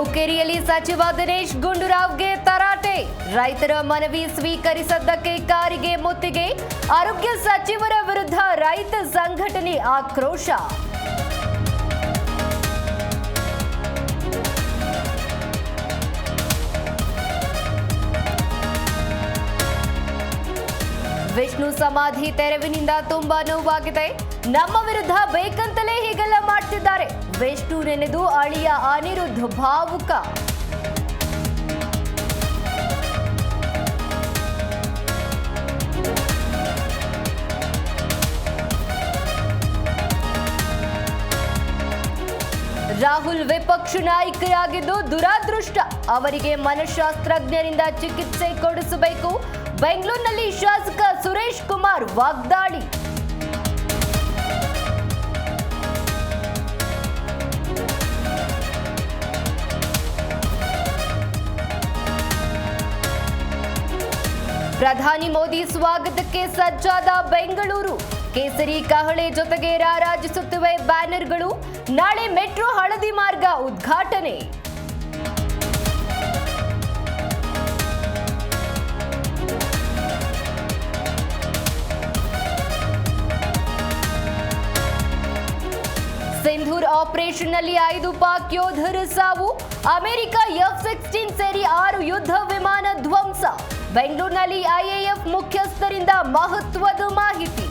ಹುಕ್ಕೇರಿಯಲ್ಲಿ ಸಚಿವ ದಿನೇಶ್ ಗುಂಡೂರಾವ್ಗೆ ತರಾಟೆ. ರೈತರ ಮನವಿ ಸ್ವೀಕರಿಸದ್ದಕ್ಕೆ ಕಾರಿಗೆ ಮುತ್ತಿಗೆ ಆರೋಗ್ಯ ಸಚಿವರ ವಿರುದ್ಧ ರೈತ ಸಂಘಟನೆ ಆಕ್ರೋಶ. ವಿಷ್ಣು ಸಮಾಧಿ ತೆರವಿನಿಂದ ತುಂಬಾ ನೋವಾಗಿದೆ. ನಮ್ಮ ವಿರುದ್ಧ ಬೇಕಂತಲೇ ಹೀಗೆಲ್ಲ ಮಾಡ್ತಿದ್ದಾರೆ. ವಿಷ್ಣು ನೆನೆದು ಅಳಿಯ ಅನಿರುದ್ಧ ಭಾವುಕ. ರಾಹುಲ್ ವಿಪಕ್ಷ ನಾಯಕರಾಗಿದ್ದು ದುರಾದೃಷ್ಟ. ಅವರಿಗೆ ಮನಃಶಾಸ್ತ್ರಜ್ಞರಿಂದ ಚಿಕಿತ್ಸೆ ಕೊಡಿಸಬೇಕು. ಬೆಂಗಳೂರಿನಲ್ಲಿ ಶಾಸಕ ಸುರೇಶ್ ಕುಮಾರ್ ವಾಗ್ದಾಳಿ. ಪ್ರಧಾನಿ ಮೋದಿ ಸ್ವಾಗತಕ್ಕೆ ಸಜ್ಜಾದ ಬೆಂಗಳೂರು. ಕೇಸರಿ ಕಹಳೆ ಜೊತೆಗೆ ರಾರಾಜಿಸುತ್ತಿವೆ ಬ್ಯಾನರ್ಗಳು. ನಾಳೆ ಮೆಟ್ರೋ ಹಳದಿ ಮಾರ್ಗ ಉದ್ಘಾಟನೆ. ಸಿಂಧೂರ್ ಆಪರೇಷನ್ನಲ್ಲಿ ಐದು ಪಾಕ್ ಯೋಧರ ಸಾವು. ಅಮೆರಿಕ ಎಫ್ ಸಿಕ್ಸ್ಟೀನ್ ಸೇರಿ ಆರು ಯುದ್ಧ ವಿಮಾನ ಧ್ವಂಸ. ಬೆಂಗಳೂರಿನಲ್ಲಿ ಐಎಎಫ್ ಮುಖ್ಯಸ್ಥರಿಂದ ಮಹತ್ವದ ಮಾಹಿತಿ.